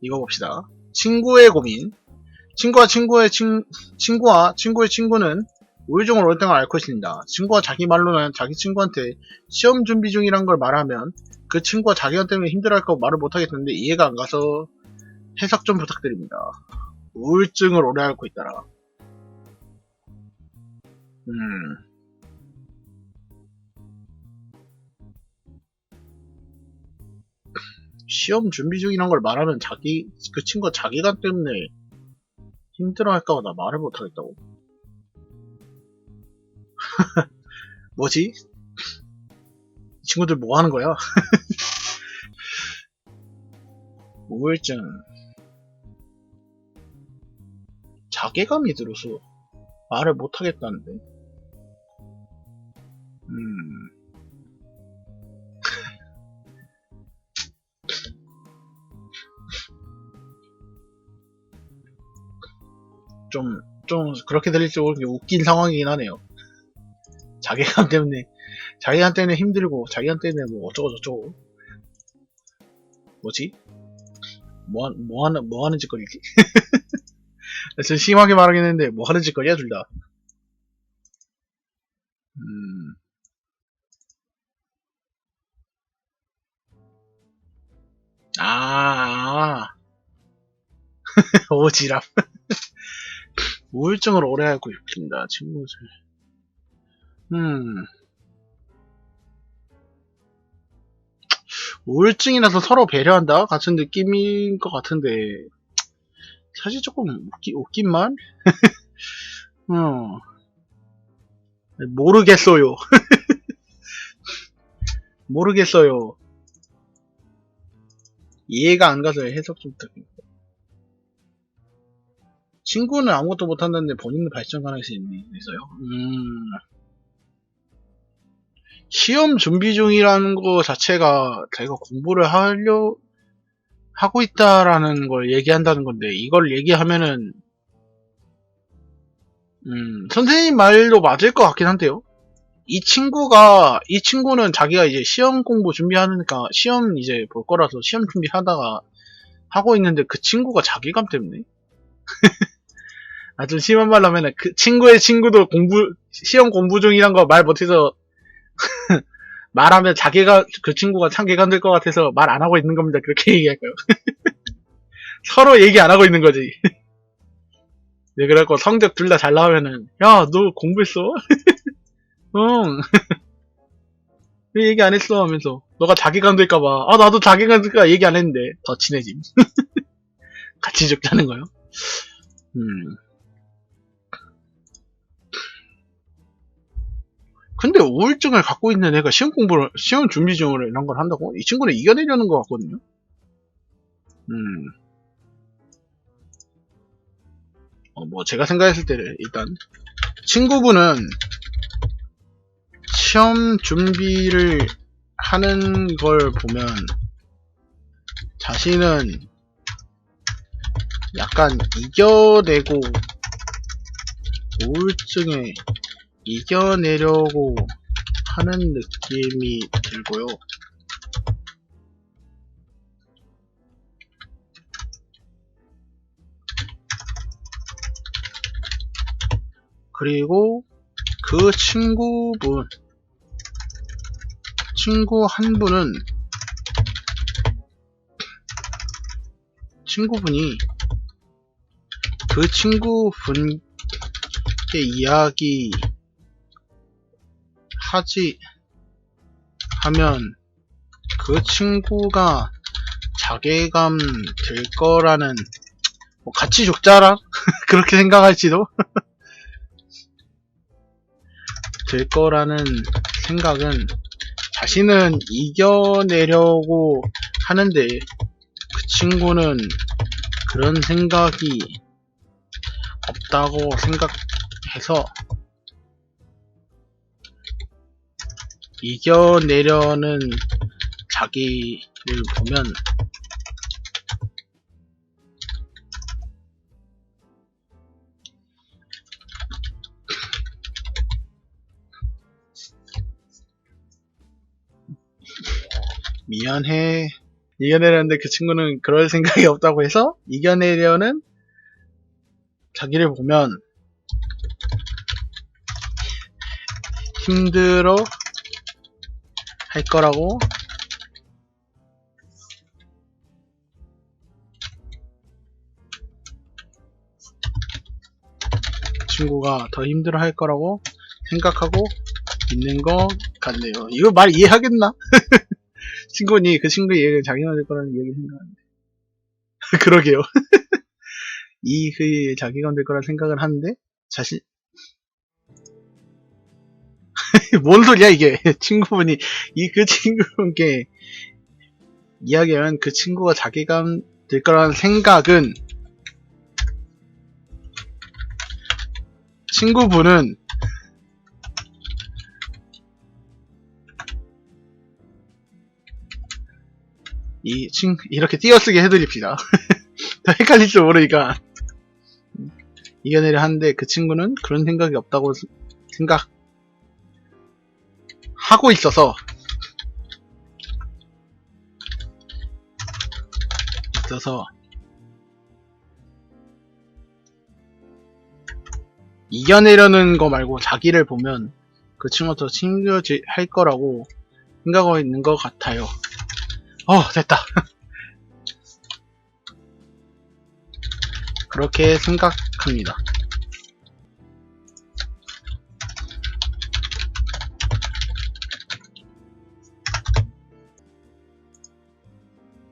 이거 봅시다. 친구의 고민. 친구와 친구의 친, 친구와 친구의 친구는 우울증을 오랫동안 앓고 있습니다. 친구가 자기 말로는 자기 친구한테 시험 준비 중이란 걸 말하면 그 친구가 자기가 때문에 힘들어할까 말을 못하겠는데 이해가 안 가서 해석 좀 부탁드립니다. 우울증을 오래 앓고 있다라. 음. 시험 준비 중이란 걸 말하면 자기 그 친구가 자기가 때문에 힘들어할까봐 나 말을 못하겠다고. 뭐지? 이 친구들 뭐 하는 거야? 우울증. 자괴감이 들어서 말을 못하겠다는데. 음. 좀, 좀, 그렇게 들릴지 모르게 웃긴 상황이긴 하네요. 자괴감 때문에, 자괴감 때문에 힘들고, 자괴감 때문에 뭐 어쩌고저쩌고. 뭐지? 뭐, 하- 뭐 하는, 뭐 하는 짓거리지? 좀 심하게 말하긴 했는데, 뭐 하는 짓거리야, 둘 다. 음. 아, 오지랖. 우울증을 오래 앓고 있습니다, 친구들. 음. 우울증이라서 서로 배려한다? 같은 느낌인 것 같은데, 사실 조금 웃기, 웃긴만? 어. 모르겠어요. 모르겠어요. 이해가 안 가서 해석 좀 부탁드립니다. 친구는 아무것도 못한다는데 본인은 발전 가능성이 있어요? 음. 시험 준비 중이라는 거 자체가 자기가 공부를 하려, 하고 있다라는 걸 얘기한다는 건데, 이걸 얘기하면은, 음, 선생님 말도 맞을 것 같긴 한데요? 이 친구가, 이 친구는 자기가 이제 시험 공부 준비하니까, 시험 이제 볼 거라서 시험 준비하다가 하고 있는데 그 친구가 자괴감 때문에? 아, 좀 심한 말로 하면은 그 친구의 친구도 공부, 시험 공부 중이란 거 말 못해서 말하면 자기가, 그 친구가 창괴감 될것 같아서 말 안 하고 있는 겁니다. 그렇게 얘기할까요? 서로 얘기 안 하고 있는 거지. 네, 그래갖고 성적 둘 다 잘 나오면은, 야, 너 공부했어? 응. 왜 얘기 안 했어? 하면서. 너가 자괴감 될까봐. 아, 나도 자괴감 될까 얘기 안 했는데. 더 친해짐. 같이 죽자는 거요? 음. 근데 우울증을 갖고 있는 애가 시험 공부를, 시험 준비 중으로 이런 걸 한다고? 이 친구는 이겨내려는 것 같거든요? 음. 어, 뭐, 제가 생각했을 때는, 일단, 친구분은, 시험 준비를 하는 걸 보면, 자신은 약간 이겨내고, 우울증에 이겨내려고 하는 느낌이 들고요. 그리고 그 친구분, 친구 한 분은 친구분이 그 친구분께 이야기 하지 하면 그 친구가 자괴감 들 거라는 뭐 같이 죽자라? 그렇게 생각할지도? 들 거라는 생각은 자신은 이겨내려고 하는데 그 친구는 그런 생각이 없다고 생각해서 이겨내려는 자기를 보면 미안해. 이겨내려는데 그 친구는 그럴 생각이 없다고 해서 이겨내려는 자기를 보면 힘들어 할 거라고 친구가 더 힘들어 할 거라고 생각하고 있는 것 같네요. 이거 말 이해하겠나? 친구니 그 친구 얘기를 자기가 될 거라는 얘기 생각하는데 그러게요. 이 그의 자기가 될 거라 생각을 하는데 자신 뭔 소리야 이게 친구분이 이 그 친구분께 이야기하면 그 친구가 자기가 될 거라는 생각은 친구분은 이 친, 이렇게 띄어쓰게 해드립시다. 더 헷갈릴지 모르니까. 이겨내려 하는데 그 친구는 그런 생각이 없다고 스- 생각 하고 있어서 있어서 이겨내려는 거 말고 자기를 보면 그 친구가 더 친구지 할 거라고 생각하고 있는 것 같아요. 어, 됐다. 그렇게 생각합니다.